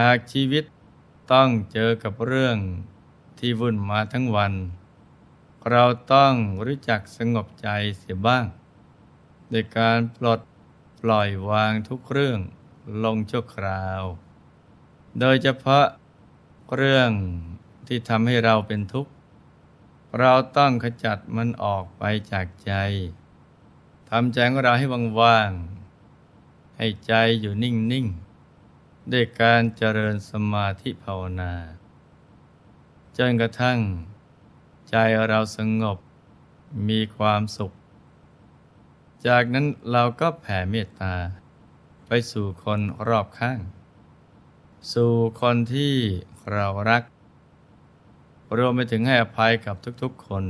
หากชีวิตต้องเจอกับเรื่องที่วุ่นมาทั้งวัน เราต้องรู้จักสงบใจเสียบ้างโดยการปลดปล่อยวางทุกเรื่องลงชั่วคราว โดยเฉพาะเรื่องที่ทำให้เราเป็นทุกข์ เราต้องขจัดมันออกไปจากใจทำใจของเราให้ว่างๆให้ใจอยู่นิ่งๆ ด้วยการเจริญสมาธิภาวนา จนกระทั่ง ใจเราสงบมีความสุข จากนั้นเราก็แผ่เมตตา ไปสู่คนรอบข้าง สู่คนที่เรารัก รวมไปถึงให้อภัยกับทุกๆคน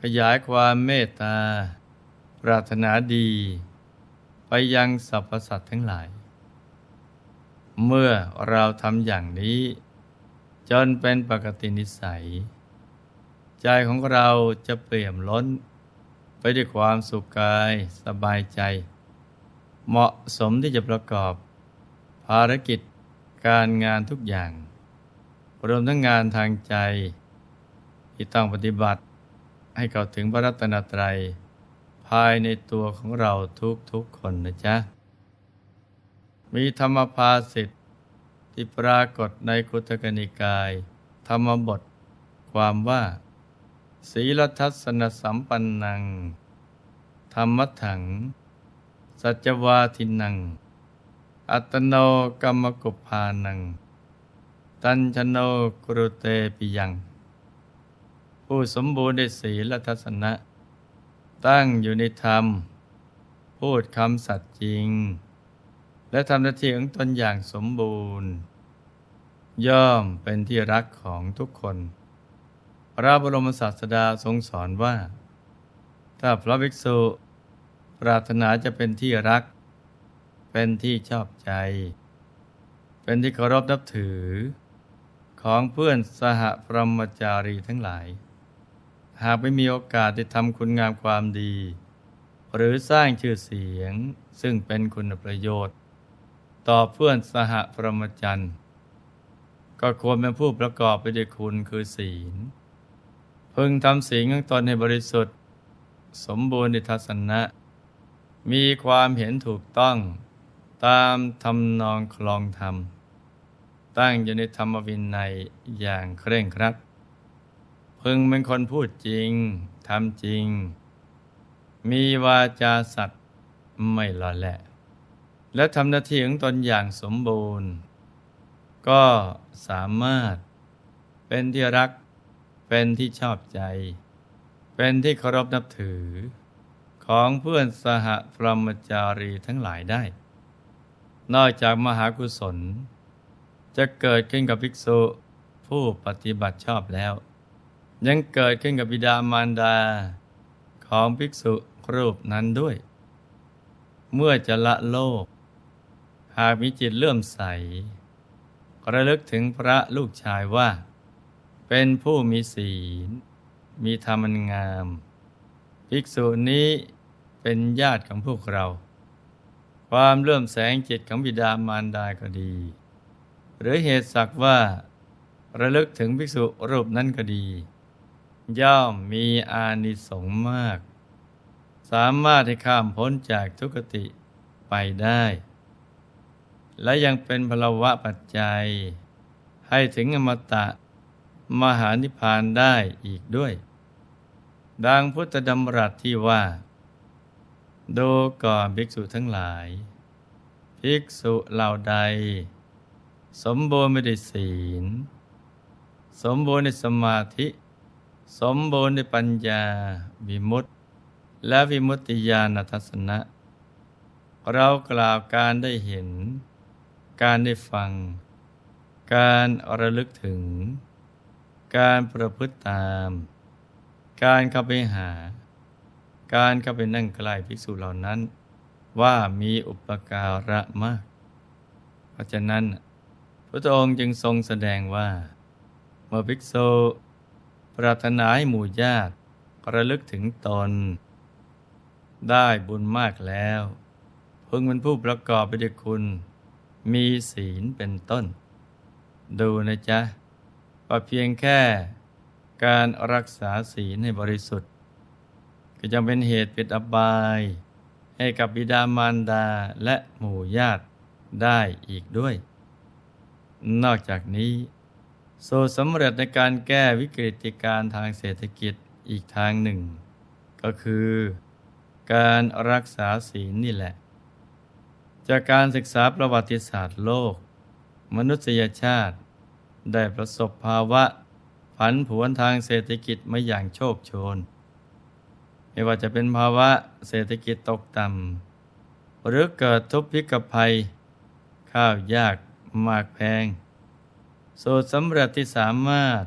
ขยายความเมตตา ปรารถนาดี ไปยังสรรพสัตว์ทั้งหลาย เมื่อเราทำอย่างนี้ จนเป็นปกตินิสัย ใจของเราจะเปี่ยมล้น ไปด้วยความสุขกายสบายใจ เหมาะสมที่จะประกอบ ภารกิจการงานทุกอย่าง รวมทั้งงานทางใจ ที่ต้องปฏิบัติให้เข้าถึงพระรัตนตรัย ภายในตัวของเราทุกๆคนนะจ๊ะ มีธรรมภาสิทธิที่ปรากฏในคุตกนิกาย ธรรมบท ความว่า ศีลทัศนสัมปันนัง ธรรมถัง สัจวาทินัง อัตโนกรรมกุปพานัง ตัญชโนกรุเตปิยัง ผู้สมบูรณ์ในศีลทัศนะ ตั้งอยู่ในธรรม พูดคำสัตย์จริง และทำหน้าที่ของตนอย่างสมบูรณ์ ย่อมเป็นที่รักของทุกคน พระบรมศาสดาทรงสอนว่า ถ้าพระภิกษุ ปรารถนาจะเป็นที่รัก เป็นที่ชอบใจ เป็นที่เคารพนับถือ ของเพื่อนสหพรหมจารีทั้งหลาย หากไม่มีโอกาสได้ทำคุณงามความดี หรือสร้างชื่อเสียงซึ่งเป็นคุณประโยชน์ ต่อเพื่อนสหพรหมจรรย์ก็ควรเป็นผู้ประกอบไปด้วยคุณคือศีล พึงทำศีลของตนให้บริสุทธิ์ สมบูรณ์ในทัศนะ มีความเห็นถูกต้องตามทำนองคลองธรรม ตั้งอยู่ในธรรมวินัยอย่างเคร่งครัดพึงเป็นคนพูดจริงทำจริง มีวาจาสัตย์ไม่หล่อแหละ และทำหน้าที่ของตนอย่างสมบูรณ์ ก็สามารถเป็นที่รัก เป็นที่ชอบใจ เป็นที่เคารพนับถือ ของเพื่อนสหพรหมจารีทั้งหลายได้ นอกจากมหากุศล จะเกิดขึ้นกับภิกษุผู้ปฏิบัติชอบแล้ว ยังเกิดขึ้นกับบิดามารดาของภิกษุรูปนั้นด้วย เมื่อจะละโลก หากมีจิตเลื่อมใส ระลึกถึงพระลูกชายว่า เป็นผู้มีศีล มีธรรมงาม ภิกษุนี้เป็นญาติของพวกเรา ความเลื่อมแสงจิตของบิดามารดาก็ดี หรือเหตุสักว่าระลึกถึงภิกษุรูปนั้นก็ดี ย่อมมีอานิสงส์มาก สามารถให้ข้ามพ้นจากทุกติไปได้ และยังเป็นพลวะปัจจัย ให้ถึงอมตะมหานิพพานได้อีกด้วย ดังพุทธดำรัสที่ว่าดูก่อนภิกษุทั้งหลาย ภิกษุเหล่าใด สมบูรณ์ไม่ได้ศีล สมบูรณ์ในสมาธิ สมบูรณ์ในปัญญา วิมุตติ และวิมุตติญาณทัศนะ เรากล่าวการได้เห็น การได้ฟัง การระลึกถึง การประพฤติตาม การเข้าไปหา การเข้าไปนั่งใกล้ภิกษุเหล่านั้น ว่ามีอุปการะมาก เพราะฉะนั้นพระองค์จึงทรงแสดงว่า เมื่อภิกษุปรารถนาให้หมู่ญาติระลึกถึงตน ได้บุญมากแล้ว พึงเป็นผู้ประกอบไปด้วยคุณ มีศีลเป็นต้น ดูนะจ๊ะว่าเพียงแค่การรักษาศีลให้บริสุทธิ์ ก็จะเป็นเหตุปิดอบาย ให้กับบิดามารดาและหมู่ญาติได้อีกด้วย นอกจากนี้สูตรสำเร็จในการแก้วิกฤติการทางเศรษฐกิจอีกทางหนึ่ง ก็คือการรักษาศีลนี่แหละ จากการศึกษาประวัติศาสตร์โลก มนุษยชาติ ได้ประสบภาวะ ผันผวนทางเศรษฐกิจมาอย่างโชคโชน ไม่ว่าจะเป็นภาวะเศรษฐกิจตกต่ำหรือเกิดทุพพิกภัย ข้าวยากมากแพง สูตรสำเร็จที่สามารถ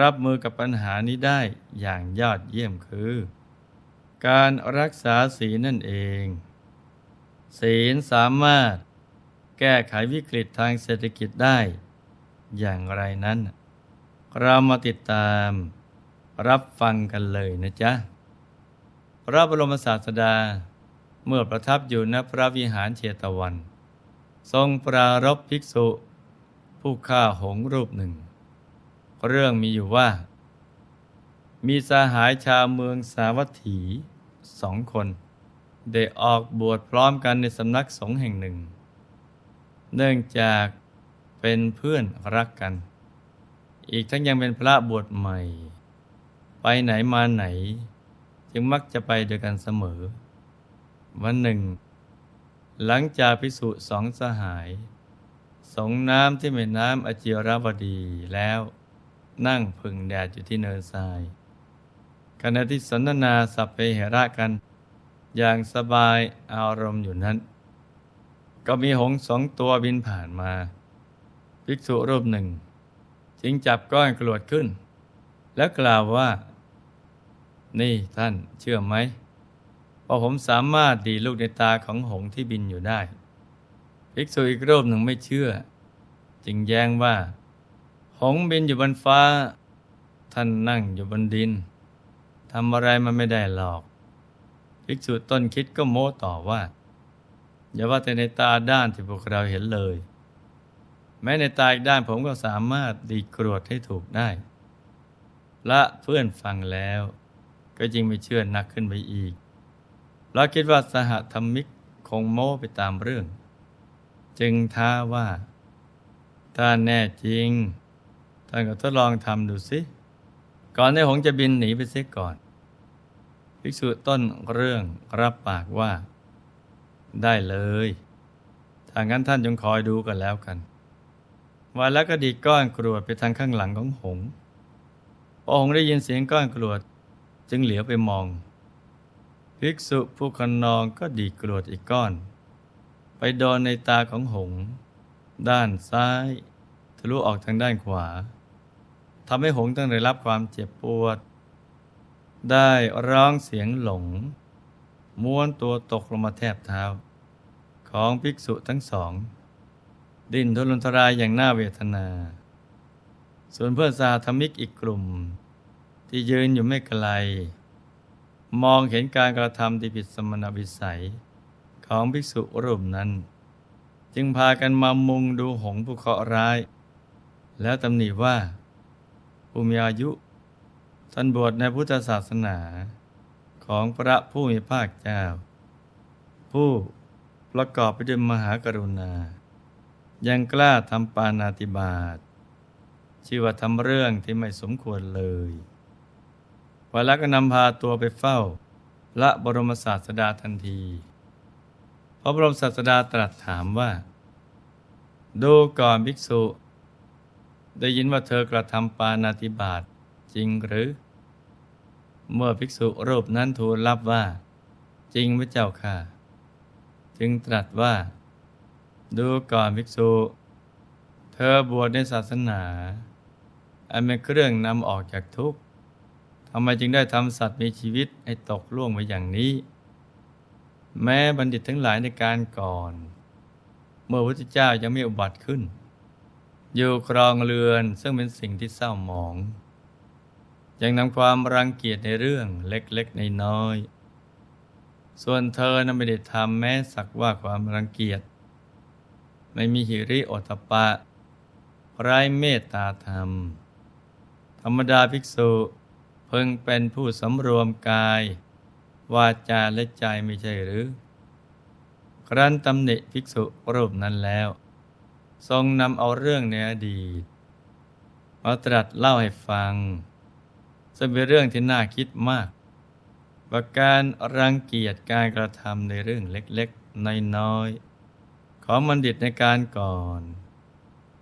รับมือกับปัญหานี้ได้อย่างยอดเยี่ยมคือ การรักษาศีนั่นเอง ศีลสามารถแก้ไขวิกฤตทางเศรษฐกิจได้ อย่างไรนั้น เรามาติดตามรับฟังกันเลยนะจ๊ะ พระบรมศาสดาเมื่อประทับอยู่ณพระวิหารเชตวัน ทรงปรารบภิกษุ ผู้ฆ่าหงรูปหนึ่ง เรื่องมีอยู่ว่า มีสหายชาวเมืองสาวัตถีสองคน ได้ออกบวชพร้อมกันในสำนักสงฆ์แห่งหนึ่ง เนื่องจากเป็นเพื่อนรักกัน อีกทั้งยังเป็นพระบวชใหม่ ไปไหนมาไหน จึงมักจะไปด้วยกันเสมอ วันหนึ่ง หลังจากพิสุสองสหาย สงน้ำที่แม่น้ำอจิรวดีแล้วนั่งพึ่งแดดอยู่ที่เนินทรายขณะที่สนทนาสัพเพเหระกัน อย่างสบายอารมณ์อยู่นั้น ก็มีหงสองตัวบินผ่านมา ภิกษุรูปหนึ่ง จึงจับก้อนกรวดขึ้น แล้วกล่าวว่า นี่ท่านเชื่อไหมว่าผมสามารถดีลูกในตาของหงที่บินอยู่ได้ ภิกษุอีกรูปหนึ่งไม่เชื่อ จึงแย้งว่า หงบินอยู่บนฟ้า ท่านนั่งอยู่บนดินทำอะไรมันไม่ได้หรอก ภิกษุต้นคิดก็โม้ต่อว่า อย่าว่าแต่ในตาด้านที่พวกเราเห็นเลย แม้ในตาอีกด้านผมก็สามารถดีกรวดให้ถูกได้และเพื่อนฟังแล้ว ก็จึงไม่เชื่อนักขึ้นไปอีกเราคิดว่าสหธรรมิกคงโม้ไปตามเรื่อง จึงท้าว่า ถ้าแน่จริง ท่านก็ทดลองทำดูสิ ก่อนที่หงจะบินหนีไปเสียก่อน ภิกษุต้นเรื่องรับปากว่า ได้เลย ถ้างั้นท่านจงคอยดูกันแล้วกันวันแล้วก็ดีก้อนกรวดไปทางข้างหลังของหงพอหงได้ยินเสียงก้อนกรวด จึงเหลียวไปมอง ภิกษุผู้คนนองก็ดีกรวดอีกก้อน ไปโดนในตาของหง ด้านซ้าย ทะลุออกทางด้านขวาทำให้หงต้องได้รับความเจ็บปวด ได้ร้องเสียงหลง ม้วนตัวตกลงมาแทบเท้า ของภิกษุทั้งสอง ดิ้นทุรนทรายอย่างน่าเวทนา ส่วนเพื่อนสาธมิกอีกกลุ่ม ที่ยืนอยู่ไม่ไกล มองเห็นการกระทำที่ผิดสมณวิสัย ของภิกษุรูปนั้น จึงพากันมามุงดูหงผู้เคราะห์ร้าย แล้วตำหนิว่าผู้มีอายุ ท่านบวชในพุทธศาสนาของพระผู้มีภาคเจ้า ผู้ประกอบไปด้วยมหากรุณา ยังกล้าทำปานาติบาตชื่อว่าทำเรื่องที่ไม่สมควรเลยวันละก็นำพาตัวไปเฝ้าละบรมศาสดาทันที พระบรมศาสดาตรัสถามว่า ดูก่อนภิกษุ ได้ยินว่าเธอกระทำปานาติบาตจริงหรือ เมื่อภิกษุรูปนั้นทูลรับว่า จริงพระเจ้าค่ะ จึงตรัสว่า ดูก่อนภิกษุ เธอบวชในศาสนาอันเป็นเครื่องนำออกจากทุกข์ทำไมจึงได้ทำสัตว์มีชีวิตให้ตกล่วงไปอย่างนี้ แม้บัณฑิตทั้งหลายในการก่อน เมื่อพระพุทธเจ้ายังไม่อุบัติขึ้น อยู่ครองเรือนซึ่งเป็นสิ่งที่เศร้าหมอง ยังนำความรังเกียจในเรื่องเล็กๆในน้อย ส่วนเธอนั้นไม่ได้ทำแม้สักว่าความรังเกียจ ไม่มีหิริโอตปะไร้เมตตาธรรม ธรรมดาภิกษุเพึงเป็นผู้สำรวมกาย วาจาและใจไม่ใช่หรือ ครั้นตำหนิภิกษุรูปนั้นแล้ว ทรงนำเอาเรื่องในอดีตมาตรัสเล่าให้ฟัง ซึ่งเป็นเรื่องที่น่าคิดมากว่าการรังเกียจการกระทำในเรื่องเล็กๆ น้อยๆ ของบัณฑิตในการก่อน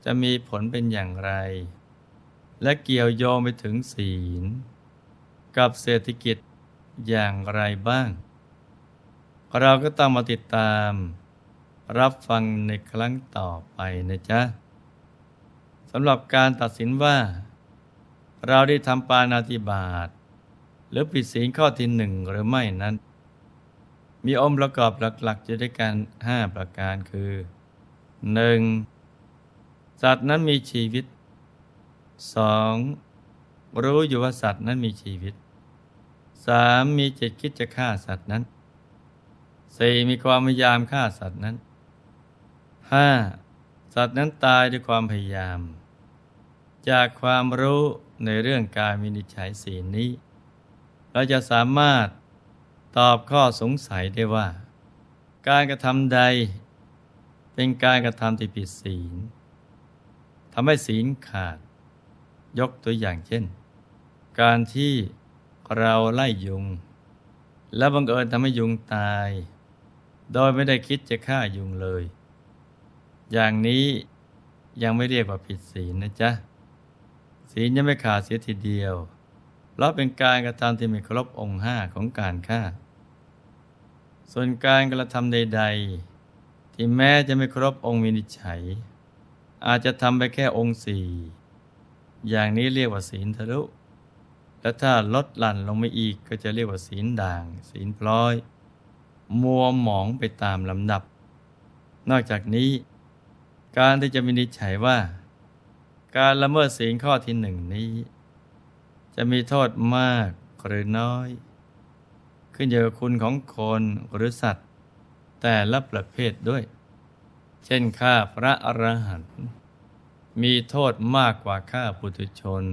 จะมีผลเป็นอย่างไร และเกี่ยวโยงไปถึงศีล กับเศรษฐกิจอย่างไรบ้าง เราก็ต้องมาติดตาม รับฟังในครั้งต่อไปนะจ๊ะสำหรับการตัดสินว่า เราได้ทำปานาติบาตหรือผิดศีลข้อที่หนึ่งหรือไม่นั้น มีองค์ประกอบหลักๆอยู่ด้วยกันห้าประการคือ 1. สัตว์นั้นมีชีวิต 2. รู้อยู่ว่าสัตว์นั้นมีชีวิต 3. มีจิตคิดจะฆ่าสัตว์นั้น 4. มีความพยายามฆ่าสัตว์นั้น 5. สัตว์นั้นตายด้วยความพยายาม จากความรู้ในเรื่องการวินิจฉัยสีลนี้ เราจะสามารถตอบข้อสงสัยได้ว่า การกระทำใด เป็นการกระทำที่ผิดศีลทำให้ศีลขาด ยกตัวอย่างเช่น การที่เราไล่ยุง แล้วบังเอิญทำให้ยุงตาย โดยไม่ได้คิดจะฆ่ายุงเลย อย่างนี้ยังไม่เรียกว่าผิดศีลนะจ๊ะ ศีลยังไม่ขาดเสียทีเดียวเพราเป็นการกระทำที่ไม่ครบองค์ห้าของการฆ่า ส่วนการกระทำใด ๆ ที่แม้จะไม่ครบองค์วินิจฉัย อาจจะทำไปแค่องค์สี่อย่างนี้เรียกว่าศีลทะลุและถ้าลดหลั่นลงมาอีกก็จะเรียกว่าศีลด่าง ศีลพลอย มัวหมองไปตามลำดับ นอกจากนี้ การที่จะวินิจฉัยว่า การละเมิดศีลข้อที่หนึ่งนี้ จะมีโทษมากหรือน้อย ขึ้นอยู่กับคุณของคนหรือสัตว์ แต่ละประเภทด้วย เช่นฆ่าพระอรหันต์มีโทษมากกว่าฆ่าปุถุชน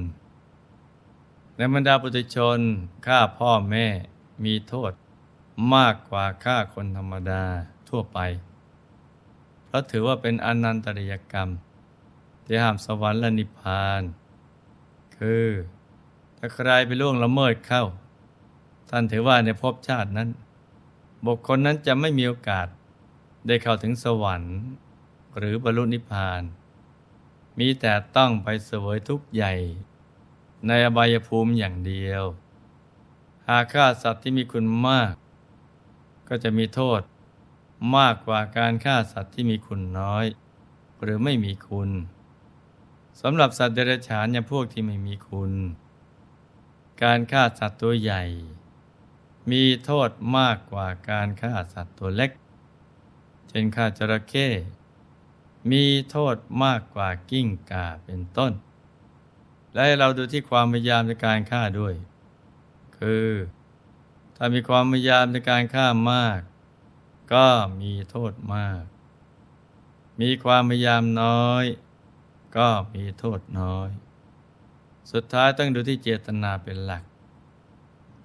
ในบรรดาปุถุชนฆ่าพ่อแม่มีโทษมากกว่าฆ่าคนธรรมดาทั่วไป เพราะถือว่าเป็นอนันตริยกรรม ที่ห้ามสวรรค์และนิพพาน คือถ้าใครไปล่วงละเมิดเข้า ท่านถือว่าในภพชาตินั้น บุคคลนั้นจะไม่มีโอกาสได้เข้าถึงสวรรค์ หรือบรรลุนิพพาน มีแต่ต้องไปเสวยทุกข์ใหญ่ ในอบายภูมิอย่างเดียว หากฆ่าสัตว์ที่มีคุณมาก ก็จะมีโทษมากกว่าการฆ่าสัตว์ที่มีคุณน้อย หรือไม่มีคุณ สำหรับสัตว์เดรัจฉานอย่างพวกที่ไม่มีคุณ การฆ่าสัตว์ตัวใหญ่ มีโทษมากกว่าการฆ่าสัตว์ตัวเล็ก เช่นฆ่าจระเข้มีโทษมากกว่ากิ้งก่าเป็นต้น และเราดูที่ความพยายามในการฆ่าด้วย คือ ถ้ามีความพยายามในการฆ่ามาก ก็มีโทษมาก มีความพยายามน้อย ก็มีโทษน้อย สุดท้ายต้องดูที่เจตนาเป็นหลัก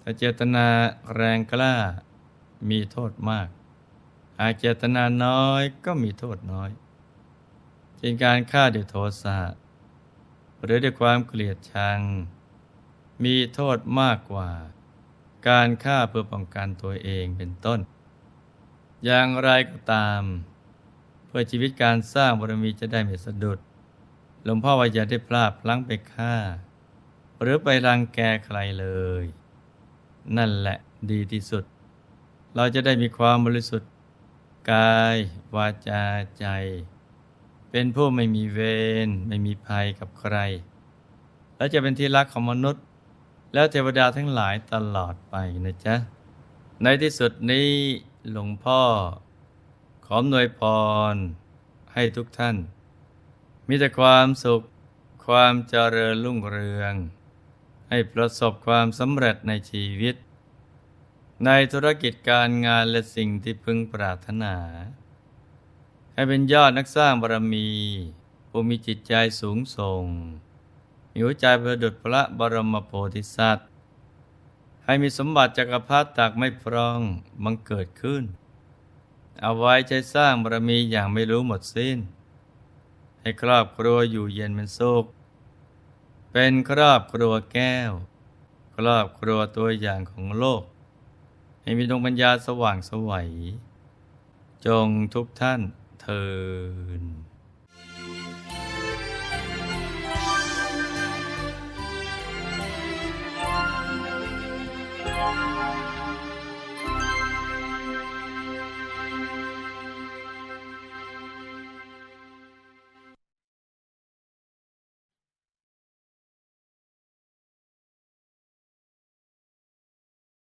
ถ้าเจตนาแรงกล้ามีโทษมาก หากเจตนาน้อยก็มีโทษน้อยเช่นการฆ่าด้วยโทสะหรือด้วยความเกลียดชัง มีโทษมากกว่า การฆ่าเพื่อป้องกันตัวเองเป็นต้น อย่างไรก็ตาม เพื่อชีวิตการสร้างบารมีจะได้ไม่สะดุด หลวงพ่อว่าอย่าได้พลาดพลั้งไปฆ่า หรือไปรังแกใครเลย นั่นแหละดีที่สุด เราจะได้มีความบริสุทธิ์ กาย วาจาใจ เป็นผู้ไม่มีเวรไม่มีภัยกับใคร และจะเป็นที่รักของมนุษย์ แล้วเทวดาทั้งหลายตลอดไปนะจ๊ะ ในที่สุดนี้หลวงพ่อ ขออนวยพรให้ทุกท่าน มีแต่ความสุข ความเจริญรุ่งเรือง ให้ประสบความสำเร็จในชีวิต ในธุรกิจการงานและสิ่งที่พึงปรารถนา ให้เป็นยอดนักสร้างบารมีผู้มีจิตใจสูงส่งมีหัวใจประดุจพระบรมโพธิสัตว์ ให้มีสมบัติจักรพรรดิตักไม่พร่องบังเกิดขึ้น เอาไว้ใช้สร้างบารมีอย่างไม่รู้หมดสิ้น ให้ครอบครัวอยู่เย็นเป็นสุข เป็นครอบครัวแก้ว ครอบครัวตัวอย่างของโลก ให้มีดวงปัญญาสว่างสวัย จงทุกท่านเทิน